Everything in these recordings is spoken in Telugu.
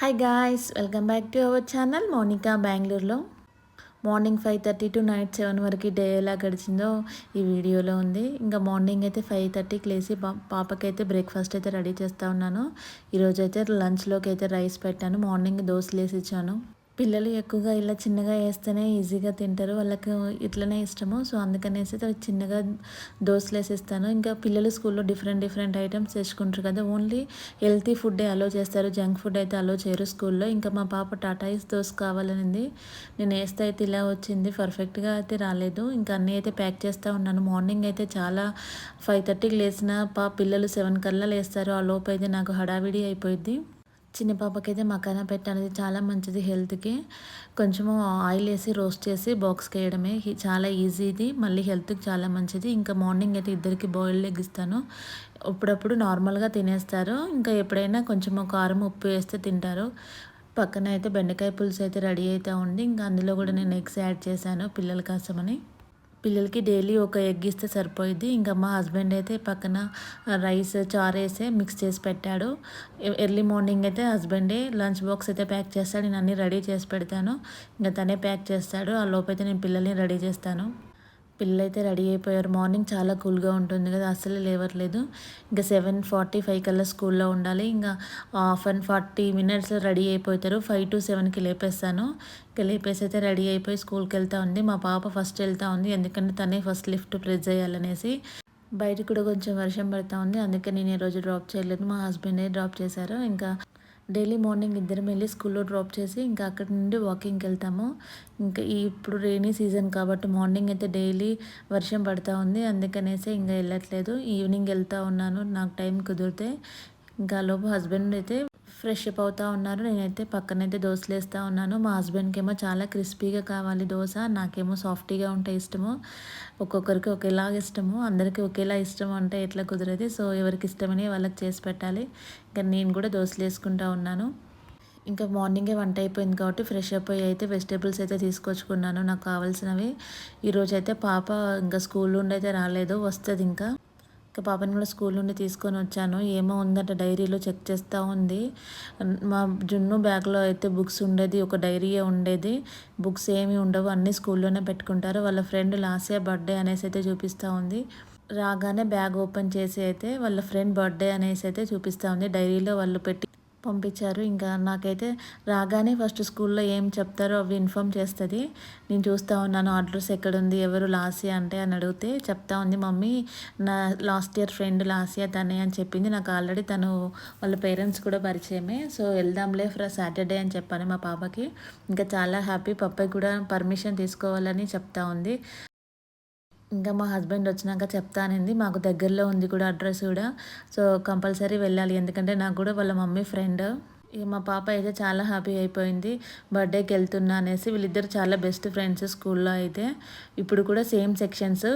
Hi guys welcome back to our channel Monika బెంగళూరులో morning five thirty to night seven వరకు డే ఎలా గడిచిందో ఈ వీడియోలో ఉంది. ఇంకా మార్నింగ్ అయితే ఫైవ్ థర్టీకి లేచి పాపకైతే బ్రేక్ఫాస్ట్ అయితే రెడీ చేస్తూ ఉన్నాను. ఈరోజు అయితే లంచ్లోకి అయితే రైస్ పెట్టాను. మార్నింగ్ దోశలు వేసి ఇచ్చాను. పిల్లలు ఎక్కువగా ఇలా చిన్నగా వేస్తేనే ఈజీగా తింటారు. వాళ్ళకి ఇట్లనే ఇష్టము. సో అందుకనేసి చిన్నగా దోశలు వేసిస్తాను ఇంకా పిల్లలు స్కూల్లో డిఫరెంట్ డిఫరెంట్ ఐటమ్స్ తెచ్చుకుంటారు కదా. ఓన్లీ హెల్తీ ఫుడ్డే అలో చేస్తారు. జంక్ ఫుడ్ అయితే అలో చేయరు స్కూల్లో. ఇంకా మా పాప టాటాయిస్ దోశ కావాలనింది. నేను వేస్తే అయితే ఇలా వచ్చింది. పర్ఫెక్ట్గా అయితే రాలేదు. ఇంకా అన్నీ అయితే ప్యాక్ చేస్తూ ఉన్నాను. మార్నింగ్ అయితే చాలా ఫైవ్ థర్టీకి లేచిన పా పిల్లలు సెవెన్ కల్లా లేస్తారు. ఆ లోపు అయితే నాకు హడావిడి అయిపోయింది చిన్న పాపకైతే మకానా పెట్టాలి చాలా మంచిది హెల్త్కి. కొంచెము ఆయిల్ వేసి రోస్ట్ చేసి బాక్స్కి వేయడమే చాలా ఈజీ ఇది మళ్ళీ హెల్త్కి చాలా మంచిది. ఇంకా మార్నింగ్ అయితే ఇద్దరికి బాయిల్డ్ ఎగ్ ఇస్తాను. అప్పుడప్పుడు నార్మల్గా తినేస్తారు. ఇంకా ఎప్పుడైనా కొంచెం కారం ఉప్పు వేస్తే తింటారు. పక్కన అయితే బెండకాయ పులుసు అయితే రెడీ అవుతూ ఉంది. ఇంకా అందులో కూడా నేను ఎగ్స్ యాడ్ చేశాను పిల్లల కోసమని. పిల్లలకి డైలీ ఒక ఎగ్ ఇస్తే సరిపోయింది ఇంకా మా హస్బెండ్ అయితే పక్కన రైస్ చారు వేసే మిక్స్ చేసి పెట్టాడు. ఎర్లీ మార్నింగ్ అయితే హస్బెండే లంచ్ బాక్స్ అయితే ప్యాక్ చేస్తాడు. నేను అన్నీ రెడీ చేసి పెడతాను. ఇంకా తనే ప్యాక్ చేస్తాడు. ఆ లోపైతే నేను పిల్లల్ని రెడీ చేస్తాను. పిల్లలైతే రెడీ అయిపోయారు. మార్నింగ్ చాలా కూల్గా ఉంటుంది కదా అసలు లేవట్లేదు. ఇంకా సెవెన్ ఫార్టీ ఫైవ్ కల్లా స్కూల్లో ఉండాలి. ఇంకా హాఫ్ అండ్ ఫార్టీ మినిట్స్లో రెడీ అయిపోతారు. ఫైవ్ టు సెవెన్కి లేపేస్తాను. ఇంకా లేపేసి అయితే రెడీ అయిపోయి స్కూల్కి వెళ్తూ ఉంది. మా పాప ఫస్ట్ వెళ్తూ ఉంది. ఎందుకంటే తనే ఫస్ట్ లిఫ్ట్ ప్రెస్ చేయాలనేసి. బయట కూడా కొంచెం వర్షం పడుతూ ఉంది. అందుకే నేను ఈరోజు డ్రాప్ చేయలేదు. మా హస్బెండే డ్రాప్ చేశారు. ఇంకా డైలీ మార్నింగ్ ఇద్దరం వెళ్ళి స్కూల్లో డ్రాప్ చేసి ఇంకా అక్కడి నుండి వాకింగ్కి వెళ్తాము. ఇంకా ఇప్పుడు రెయినీ సీజన్ కాబట్టి మార్నింగ్ అయితే డైలీ వర్షం పడుతూ ఉంది. అందుకనేసి ఇంకా వెళ్ళట్లేదు. ఈవినింగ్ వెళ్తూ ఉన్నాను. నాకు టైం కుదిరితే. ఇంకా లోపు హస్బెండ్ అయితే ఫ్రెష్ అప్ అవుతూ ఉన్నారు. నేనైతే పక్కనైతే దోశలు వేస్తూ ఉన్నాను. మా హస్బెండ్కి ఏమో చాలా క్రిస్పీగా కావాలి దోశ. నాకేమో సాఫ్టీగా ఉంటే ఇష్టము. ఒక్కొక్కరికి ఒకేలాగా ఇష్టము. అందరికీ ఒకేలా ఇష్టం అంటే ఎట్లా కుదరదు. సో ఎవరికి ఇష్టమని వాళ్ళకి చేసి పెట్టాలి. ఇంకా నేను కూడా దోశలు వేసుకుంటూ ఉన్నాను. ఇంకా మార్నింగే వంట అయిపోయింది కాబట్టి ఫ్రెష్ అప్ అయ్యి అయితే వెజిటేబుల్స్ అయితే తీసుకొచ్చుకున్నాను. నాకు కావాల్సినవి. ఈరోజు అయితే పాప ఇంకా స్కూల్ నుండి అయితే రాలేదు. వస్తుంది ఇంకా. ఇంకా పాపని కూడా స్కూల్ నుండి తీసుకొని వచ్చాను. ఏమో ఉందంట డైరీలో చెక్ చేస్తూ ఉంది. మా జున్ను బ్యాగ్లో అయితే బుక్స్ ఉండేది ఒక డైరీయే ఉండేది. బుక్స్ ఏమి ఉండవు అన్నీ స్కూల్లోనే పెట్టుకుంటారు. వాళ్ళ ఫ్రెండ్ లాస్ట్ ఇయర్ బర్త్డే అనేసి అయితే చూపిస్తూ ఉంది. రాగానే బ్యాగ్ ఓపెన్ చేసి అయితే వాళ్ళ ఫ్రెండ్ బర్త్డే అనేసి అయితే చూపిస్తూ ఉంది. డైరీలో వాళ్ళు పెట్టి పంపించారు. ఇంకా నాకైతే రాగానే ఫస్ట్ స్కూల్లో ఏం చెప్తారో అవి ఇన్ఫామ్ చేస్తుంది. నేను చూస్తూ ఉన్నాను అడ్రస్ ఎక్కడుంది ఎవరు లాసియా అంటే అని అడిగితే చెప్తా ఉంది మమ్మీ నా లాస్ట్ ఇయర్ ఫ్రెండ్ లాసియా తనే అని చెప్పింది. నాకు ఆల్రెడీ తను వాళ్ళ పేరెంట్స్ కూడా పరిచయమే. సో వెళ్దాంలే ఫ్రా సాటర్డే అని చెప్పాను మా పాపకి. ఇంకా చాలా హ్యాపీ పప్పకి కూడా పర్మిషన్ తీసుకోవాలని చెప్తా ఉంది. ఇంకా మా హస్బెండ్ వచ్చినాక చెప్తానంది మాకు దగ్గరలో ఉంది కూడా అడ్రస్ కూడా. సో కంపల్సరీ వెళ్ళాలి ఎందుకంటే నాకు కూడా వాళ్ళ మమ్మీ ఫ్రెండ్. ఇక మా పాప అయితే చాలా హ్యాపీ అయిపోయింది బర్త్డేకి వెళ్తున్నా అనేసి వీళ్ళిద్దరు చాలా బెస్ట్ ఫ్రెండ్స్ స్కూల్లో అయితే. ఇప్పుడు కూడా same sections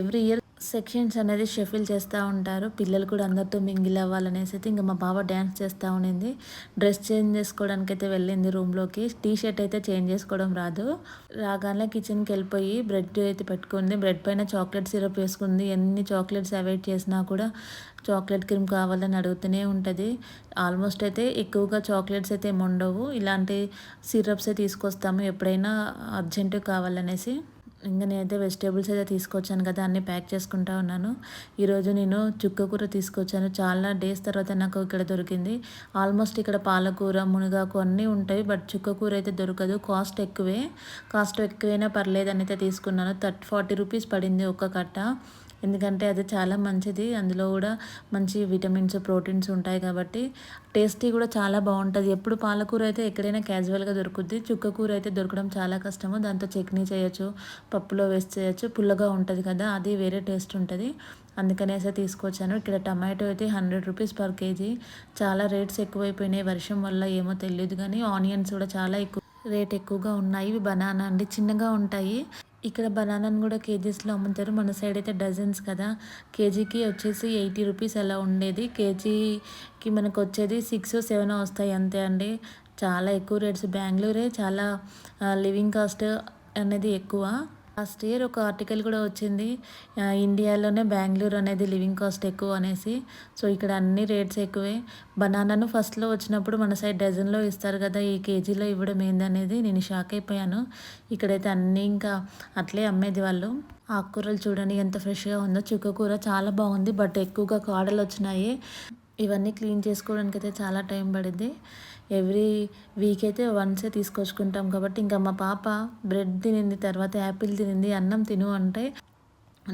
every year sections అనేది షఫిల్ చేస్తూ ఉంటారు. పిల్లలు కూడా అందరితో మింగిల్ అవ్వాలనేసి అయితే ఇంకా మా బావ డ్యాన్స్ చేస్తూ ఉండింది. డ్రెస్ చేంజ్ చేసుకోవడానికి అయితే వెళ్ళింది రూమ్లోకి. టీ షర్ట్ అయితే చేంజ్ చేసుకోవడం రాదు. రాగానే కిచెన్కి వెళ్ళిపోయి బ్రెడ్ అయితే పెట్టుకుంది. బ్రెడ్ పైన చాక్లెట్ సిరప్ వేసుకుంది. ఎన్ని చాక్లెట్స్ అవాయిడ్ చేసినా కూడా చాక్లెట్ క్రీమ్ కావాలని అడుగుతూనే ఉంటుంది. ఆల్మోస్ట్ అయితే ఎక్కువగా చాక్లెట్స్ అయితే ఏమి ఉండవు. ఇలాంటి సిరప్సే తీసుకొస్తాము. ఎప్పుడైనా అర్జెంటు కావాలనేసి. ఇంకా నేనైతే వెజిటేబుల్స్ అయితే తీసుకొచ్చాను కదా అన్నీ ప్యాక్ చేసుకుంటా ఉన్నాను. ఈరోజు నేను చుక్క కూర తీసుకొచ్చాను. చాలా డేస్ తర్వాత నాకు ఇక్కడ దొరికింది. ఆల్మోస్ట్ ఇక్కడ పాలకూర మునగాకు అన్నీ ఉంటాయి బట్ చుక్క కూర అయితే దొరకదు. కాస్ట్ ఎక్కువే. కాస్ట్ ఎక్కువైనా పర్లేదు అని అయితే తీసుకున్నాను. థర్టీ ఫార్టీ రూపీస్ పడింది ఒక్క కట్ట. ఎందుకంటే అది చాలా మంచిది. అందులో కూడా మంచి విటమిన్స్ ప్రోటీన్స్ ఉంటాయి కాబట్టి టేస్టీ కూడా చాలా బాగుంటుంది. ఎప్పుడు పాలకూర అయితే ఎక్కడైనా క్యాజువల్గా దొరుకుద్ది చుక్క కూర అయితే దొరకడం చాలా కష్టము. దాంతో చట్నీ చేయొచ్చు పప్పులో వేసి చేయొచ్చు పుల్లగా ఉంటుంది కదా అది వేరే టేస్ట్ ఉంటుంది. అందుకనేసే తీసుకొచ్చాను. ఇక్కడ టమాటో అయితే హండ్రెడ్ రూపీస్ పర్ కేజీ. చాలా రేట్స్ ఎక్కువైపోయినాయి. వర్షం వల్ల ఏమో తెలియదు కానీ ఆనియన్స్ కూడా చాలా ఎక్కువ రేట్ ఎక్కువగా ఉన్నాయి. ఇవి బనానా అండి. చిన్నగా ఉంటాయి. ఇక్కడ బనానాను కూడా కేజీస్లో అమ్ముతారు. మన సైడ్ అయితే డజన్స్ కదా. కేజీకి వచ్చేసి ఎయిటీ రూపీస్ అలా ఉండేది. కేజీకి మనకు వచ్చేది సిక్స్ సెవెన్ వస్తాయి అంతే అండి. చాలా ఎక్కువ రేట్స్. బెంగళూరే చాలా లివింగ్ కాస్ట్ అనేది ఎక్కువ. లాస్ట్ ఇయర్ ఒక ఆర్టికల్ కూడా వచ్చింది ఇండియాలోనే బెంగళూరు అనేది లివింగ్ కాస్ట్ ఎక్కువ అనేసి. సో ఇక్కడ అన్ని రేట్స్ ఎక్కువే. బనానాను ఫస్ట్లో వచ్చినప్పుడు మన సైడ్ డజన్లో ఇస్తారు కదా ఈ కేజీలో ఇవ్వడం ఏందనేది నేను షాక్ అయిపోయాను. ఇక్కడైతే అన్నీ ఇంకా అట్లే అమ్మేది వాళ్ళు. ఆకుకూరలు చూడండి ఎంత ఫ్రెష్గా ఉందో. చుక్కకూర చాలా బాగుంది బట్ ఎక్కువగా కాడలు వచ్చినాయి. ఇవన్నీ క్లీన్ చేసుకోవడానికి అయితే చాలా టైం పడింది. ఎవ్రీ వీక్ అయితే వన్సే తీసుకొచ్చుకుంటాం కాబట్టి ఇంకా మా పాప బ్రెడ్ తినింది తర్వాత యాపిల్ తినింది అన్నం తిను అంటే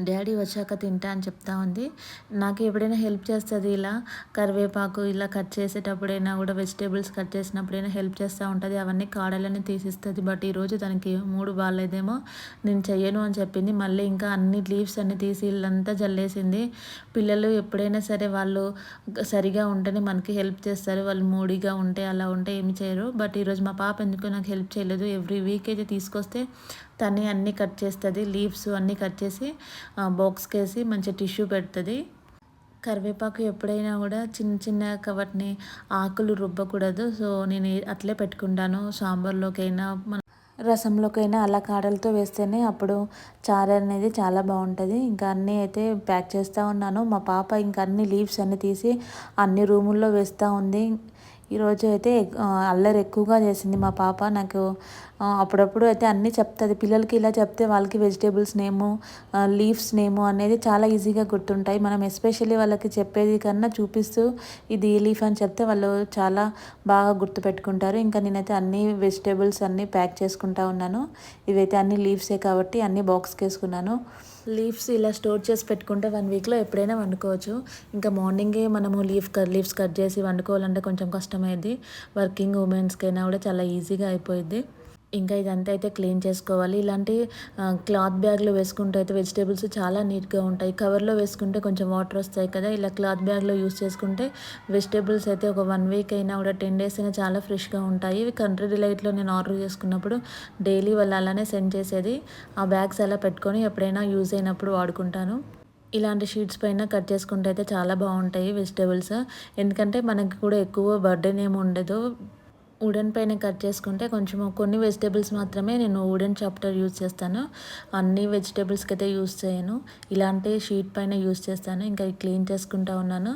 డాడీ వచ్చాక తింటా అని చెప్తా ఉంది. నాకు ఎప్పుడైనా హెల్ప్ చేస్తుంది ఇలా కరివేపాకు ఇలా కట్ చేసేటప్పుడైనా కూడా వెజిటేబుల్స్ కట్ చేసినప్పుడైనా హెల్ప్ చేస్తూ ఉంటుంది. అవన్నీ కాడలని తీసిస్తుంది. బట్ ఈరోజు తనకి మూడు బాగాలేదేమో నేను చెయ్యను అని చెప్పింది. మళ్ళీ ఇంకా అన్ని లీవ్స్ అన్ని తీసి ఇల్లంతా జల్లేసింది. పిల్లలు ఎప్పుడైనా సరే వాళ్ళు సరిగా ఉంటేనే మనకి హెల్ప్ చేస్తారు. వాళ్ళు మూడిగా ఉంటే అలా ఉంటే ఏమి చేయరు. బట్ ఈరోజు మా పాప ఎందుకు నాకు హెల్ప్ చేయలేదు. ఎవ్రీ వీక్ అయితే తీసుకొస్తే తనే అన్నీ కట్ చేస్తుంది లీవ్స్ అన్నీ కట్ చేసి బాక్స్కి వేసి మంచి టిష్యూ పెడుతుంది. కరివేపాకు ఎప్పుడైనా కూడా చిన్న చిన్న వాటిని ఆకులు రుబ్బకూడదు. సో నేను అట్లే పెట్టుకుంటాను. సాంబార్లోకైనా మన రసంలోకైనా అలా కాడలతో వేస్తేనే అప్పుడు చారు అనేది చాలా బాగుంటుంది. ఇంకా అన్నీ అయితే ప్యాక్ చేస్తూ ఉన్నాను. మా పాప ఇంకా అన్ని లీవ్స్ అన్నీ తీసి అన్ని రూముల్లో వేస్తూ ఉంది. ఈరోజు అయితే అల్లరి ఎక్కువగా చేసింది మా పాప. నాకు అప్పుడప్పుడు అయితే అన్నీ చెప్తుంది. పిల్లలకి ఇలా చెప్తే వాళ్ళకి వెజిటేబుల్స్ నేము లీవ్స్ నేము అనేది చాలా ఈజీగా గుర్తుంటాయి. మనం ఎస్పెషల్లీ వాళ్ళకి చెప్పేది కన్నా చూపిస్తూ ఇది ఈ లీఫ్ అని చెప్తే వాళ్ళు చాలా బాగా గుర్తుపెట్టుకుంటారు. ఇంకా నేనైతే అన్ని వెజిటేబుల్స్ అన్నీ ప్యాక్ చేసుకుంటా ఉన్నాను. ఇవైతే అన్ని లీవ్సే కాబట్టి అన్ని బాక్స్కి వేసుకున్నాను. లీవ్స్ ఇలా స్టోర్ చేసి పెట్టుకుంటే వన్ వీక్లో ఎప్పుడైనా వండుకోవచ్చు. ఇంకా మార్నింగే మనము లీఫ్ కట్ లీవ్స్ కట్ చేసి వండుకోవాలంటే కొంచెం కష్టమైంది వర్కింగ్ ఉమెన్స్కైనా కూడా చాలా ఈజీగా అయిపోయింది ఇంకా ఇదంతా అయితే క్లీన్ చేసుకోవాలి. ఇలాంటి క్లాత్ బ్యాగ్లో వేసుకుంటే అయితే వెజిటేబుల్స్ చాలా నీట్గా ఉంటాయి. కవర్లో వేసుకుంటే కొంచెం వాటర్ వస్తాయి కదా. ఇలా క్లాత్ బ్యాగ్లో యూస్ చేసుకుంటే వెజిటేబుల్స్ అయితే ఒక వన్ వీక్ అయినా కూడా టెన్ డేస్ అయినా చాలా ఫ్రెష్గా ఉంటాయి. ఇవి కంట్రీ డిలైట్లో నేను ఆర్డర్ చేసుకున్నప్పుడు డైలీ వాళ్ళు అలానే సెండ్ చేసేది. ఆ బ్యాగ్స్ అలా పెట్టుకొని ఎప్పుడైనా యూజ్ అయినప్పుడు వాడుకుంటాను. ఇలాంటి షీట్స్ పైన కట్ చేసుకుంటే అయితే చాలా బాగుంటాయి వెజిటేబుల్స్. ఎందుకంటే మనకి కూడా ఎక్కువ బర్డెన్ ఏమి ఉండదు. వుడెన్ పైన కట్ చేసుకుంటే కొంచెం కొన్ని వెజిటేబుల్స్ మాత్రమే నేను వుడెన్ చాప్టర్ యూజ్ చేస్తాను. అన్ని వెజిటేబుల్స్కి అయితే యూజ్ చేయను. ఇలాంటి షీట్ పైన యూజ్ చేస్తాను. ఇంకా క్లీన్ చేసుకుంటా ఉన్నాను.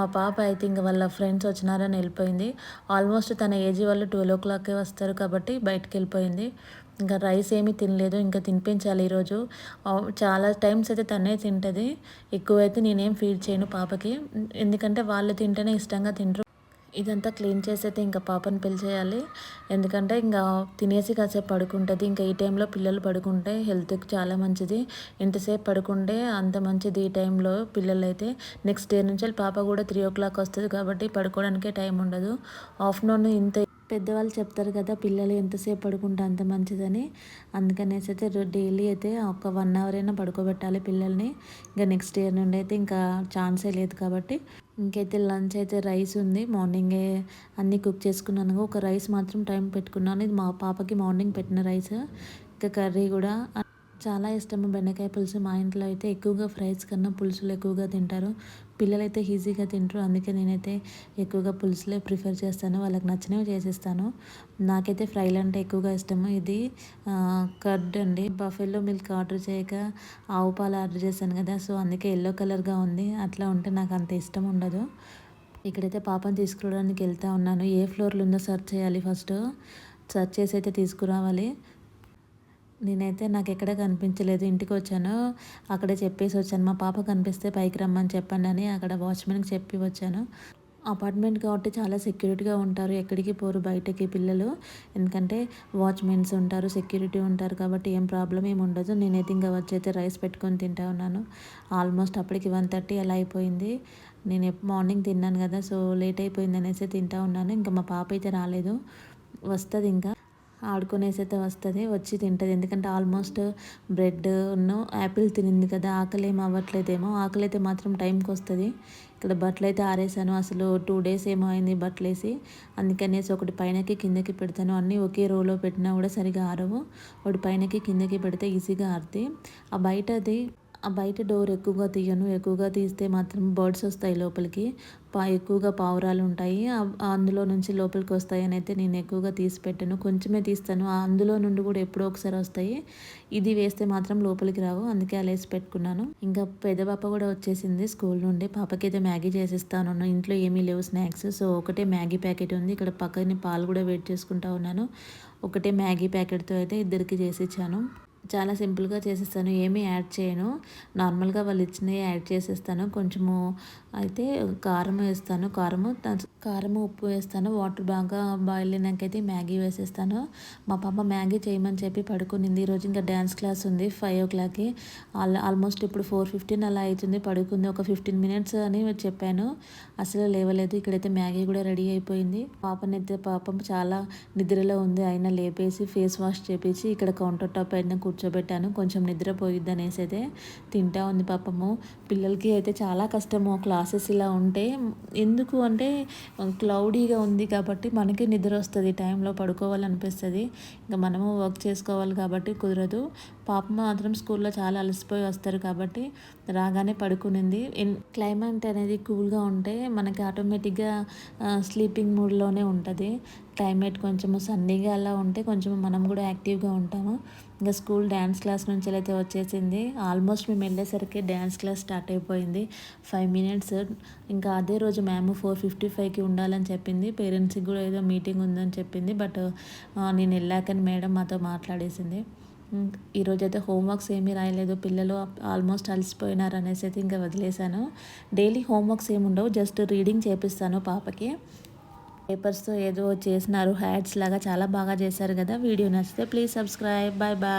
మా పాప అయితే ఇంకా వాళ్ళ ఫ్రెండ్స్ వచ్చినారని వెళ్ళిపోయింది. ఆల్మోస్ట్ తన ఏజ్ వాళ్ళు ట్వెల్వ్ ఓ క్లాక్కే వస్తారు కాబట్టి బయటకు వెళ్ళిపోయింది. ఇంకా రైస్ ఏమీ తినలేదు. ఇంకా తినిపించాలి ఈరోజు. చాలా టైమ్స్ అయితే తనే తింటుంది. ఎక్కువైతే నేనేం ఫీడ్ చేయను పాపకి. ఎందుకంటే వాళ్ళు తింటేనే ఇష్టంగా తింటారు ఇదంతా క్లీన్ చేసైతే ఇంకా పాపని పిలిచేయాలి. ఎందుకంటే ఇంకా తినేసి కాసేపు పడుకుంటుంది. ఇంకా ఈ టైంలో పిల్లలు పడుకుంటే హెల్త్కి చాలా మంచిది. ఎంతసేపు పడుకుంటే అంత మంచిది ఈ టైంలో పిల్లలు అయితే నెక్స్ట్ డే నుంచి పాప కూడా త్రీ ఓ క్లాక్ వస్తుంది కాబట్టి పడుకోవడానికే టైం ఉండదు. ఆఫ్టర్నూన్ ఇంత పెద్దవాళ్ళు చెప్తారు కదా పిల్లలు ఎంతసేపు పడుకుంటే అంత మంచిదని. అందుకనేసి అయితే డైలీ అయితే ఒక వన్ అవర్ అయినా పడుకోబెట్టాలి పిల్లల్ని. ఇంకా నెక్స్ట్ ఇయర్ నుండి అయితే ఇంకా ఛాన్సే లేదు కాబట్టి. ఇంకైతే లంచ్ అయితే రైస్ ఉంది. మార్నింగే అన్నీ కుక్ చేసుకున్నాను. ఒక రైస్ మాత్రం టైం పెట్టుకున్నాను. ఇది మా పాపకి మార్నింగ్ పెట్టిన రైస్. ఇంకా కర్రీ కూడా. చాలా ఇష్టము. బెండకాయ పులుసు మా ఇంట్లో అయితే ఎక్కువగా ఫ్రైస్ కన్నా పులుసులు ఎక్కువగా తింటారు. పిల్లలైతే ఈజీగా తింటారు. అందుకే నేనైతే ఎక్కువగా పులుసులే ప్రిఫర్ చేస్తాను. వాళ్ళకి నచ్చినవి చేసేస్తాను. నాకైతే ఫ్రైలు అంటే ఎక్కువగా ఇష్టము. ఇది కర్డ్ అండి. బఫెల్లో మిల్క్ ఆర్డర్ చేయక ఆవు పాలు ఆర్డర్ చేశాను కదా సో అందుకే ఎల్లో కలర్గా ఉంది. అట్లా ఉంటే నాకు అంత ఇష్టం ఉండదు. ఇక్కడైతే పాపను తీసుకురావడానికి వెళ్తా ఉన్నాను. ఏ ఫ్లోర్లో ఉందో సర్చ్ చేయాలి ఫస్ట్. సర్చ్ చేసి అయితే తీసుకురావాలి. నేనైతే నాకు ఎక్కడ కనిపించలేదు. ఇంటికి వచ్చాను అక్కడే చెప్పేసి వచ్చాను మా పాప కనిపిస్తే పైకి రమ్మని చెప్పండి అని అక్కడ వాచ్మెన్కి చెప్పి వచ్చాను. అపార్ట్మెంట్ కాబట్టి చాలా సెక్యూరిటీగా ఉంటారు. ఎక్కడికి పోరు బయటకి పిల్లలు. ఎందుకంటే వాచ్మెన్స్ ఉంటారు సెక్యూరిటీ ఉంటారు కాబట్టి ఏం ప్రాబ్లం ఏమి ఉండదు. నేనైతే ఇంకా వచ్చి అయితే రైస్ పెట్టుకొని తింటా ఉన్నాను. ఆల్మోస్ట్ అప్పటికి వన్ థర్టీ అలా అయిపోయింది. నేను మార్నింగ్ తిన్నాను కదా సో లేట్ అయిపోయింది అనేసి తింటా ఉన్నాను. ఇంకా మా పాప అయితే రాలేదు. వస్తుంది ఇంకా. ఆడుకునేసి అయితే వస్తుంది వచ్చి తింటుంది. ఎందుకంటే ఆల్మోస్ట్ బ్రెడ్ ఉన్ను యాపిల్ తినింది కదా ఆకలి ఏం అవ్వట్లేదేమో. ఆకలి అయితే మాత్రం టైంకి వస్తుంది. ఇక్కడ బట్టలు అయితే ఆరేసాను. అసలు టూ డేస్ ఏమో అయింది బట్టలు వేసి అందుకనేసి ఒకటి పైనకి కిందకి పెడతాను. అన్నీ ఒకే రోలో పెట్టినా కూడా సరిగా ఆరవు. ఒకటి పైనకి కిందకి పెడితే ఈజీగా ఆరుతాయి. ఆ బయటది బయట డోర్ ఎక్కువగా తీయను. ఎక్కువగా తీస్తే మాత్రం బర్డ్స్ వస్తాయి లోపలికి. పా ఎక్కువగా పావురాలు ఉంటాయి. అందులో నుంచి లోపలికి వస్తాయి అని అయితే నేను ఎక్కువగా తీసి పెట్టను. కొంచెమే తీస్తాను. ఆ అందులో నుండి కూడా ఎప్పుడో ఒకసారి వస్తాయి. ఇది వేస్తే మాత్రం లోపలికి రావు. అందుకే అలా వేసి పెట్టుకున్నాను. ఇంకా పెద్ద పాప కూడా వచ్చేసింది స్కూల్ నుండి. పాపకి అయితే మ్యాగీ చేసిస్తాను. ఇంట్లో ఏమీ లేవు స్నాక్స్. సో ఒకటే మ్యాగీ ప్యాకెట్ ఉంది. ఇక్కడ పక్కనే పాలు కూడా వెయిట్ చేసుకుంటా ఉన్నాను. ఒకటే మ్యాగీ ప్యాకెట్తో అయితే ఇద్దరికి చేసి ఇచ్చాను. చాలా సింపుల్గా చేసేస్తాను ఏమీ యాడ్ చేయను. నార్మల్గా వాళ్ళు ఇచ్చినవి యాడ్ చేసేస్తాను. కొంచెము అయితే కారం వేస్తాను. కారము కారము ఉప్పు వేస్తాను. వాటర్ బాగా బాయిల్ అయినాకైతే మ్యాగీ వేసేస్తాను. మా పాప మ్యాగీ చేయమని చెప్పి పడుకునింది. ఈరోజు ఇంకా డ్యాన్స్ క్లాస్ ఉంది ఫైవ్ ఓ క్లాక్కి. ఆల్ ఆల్మోస్ట్ ఇప్పుడు ఫోర్ ఫిఫ్టీన్ అలా అవుతుంది పడుకుంది ఒక ఫిఫ్టీన్ మినిట్స్ అని చెప్పాను. అసలు లేవలేదు. ఇక్కడైతే మ్యాగీ కూడా రెడీ అయిపోయింది. పాపనైతే పాపం చాలా నిద్రలో ఉంది. అయినా లేపేసి ఫేస్ వాష్ చేపించి ఇక్కడ కౌంటర్ టాప్ పైన కూర్చోబెట్టాను. కొంచెం నిద్రపోయిద్ది అనేసి అయితే తింటా ఉంది పాపము. పిల్లలకి అయితే చాలా కష్టము క్లాసెస్ ఇలా ఉంటే. ఎందుకు అంటే క్లౌడీగా ఉంది కాబట్టి మనకి నిద్ర వస్తుంది టైంలో పడుకోవాలనిపిస్తుంది. ఇంకా మనము వర్క్ చేసుకోవాలి కాబట్టి కుదరదు. పాప మాత్రం స్కూల్లో చాలా అలసిపోయి వస్తారు కాబట్టి రాగానే పడుకునింది. క్లైమేట్ అనేది కూల్గా ఉంటే మనకి ఆటోమేటిక్గా స్లీపింగ్ మూడ్లోనే ఉంటుంది. క్లైమేట్ కొంచెము సన్నీగా అలా ఉంటే కొంచెం మనం కూడా యాక్టివ్గా ఉంటాము. ఇంకా స్కూల్ డ్యాన్స్ క్లాస్ నుంచి అయితే వచ్చేసింది. ఆల్మోస్ట్ మేము వెళ్ళేసరికి డ్యాన్స్ క్లాస్ స్టార్ట్ అయిపోయింది. Five minutes. ఇంకా అదే రోజు మ్యామ్ ఫోర్ ఫిఫ్టీ ఫైవ్కి ఉండాలని చెప్పింది. పేరెంట్స్కి కూడా ఏదో మీటింగ్ ఉందని చెప్పింది. బట్ నేను వెళ్ళాకని మేడం మాతో మాట్లాడేసింది. ఈరోజు అయితే హోంవర్క్స్ ఏమీ రాయలేదు. పిల్లలు ఆల్మోస్ట్ అలసిపోయినారు అనేసి అయితే ఇంకా వదిలేశాను. డైలీ హోంవర్క్స్ ఏమి ఉండవు. జస్ట్ రీడింగ్ చేపిస్తాను పాపకి. పేపర్స్తో ఏదో చేసినారు. హ్యాడ్స్ లాగా చాలా బాగా చేశారు కదా. వీడియో నచ్చితే ప్లీజ్ సబ్స్క్రైబ్. Bye bye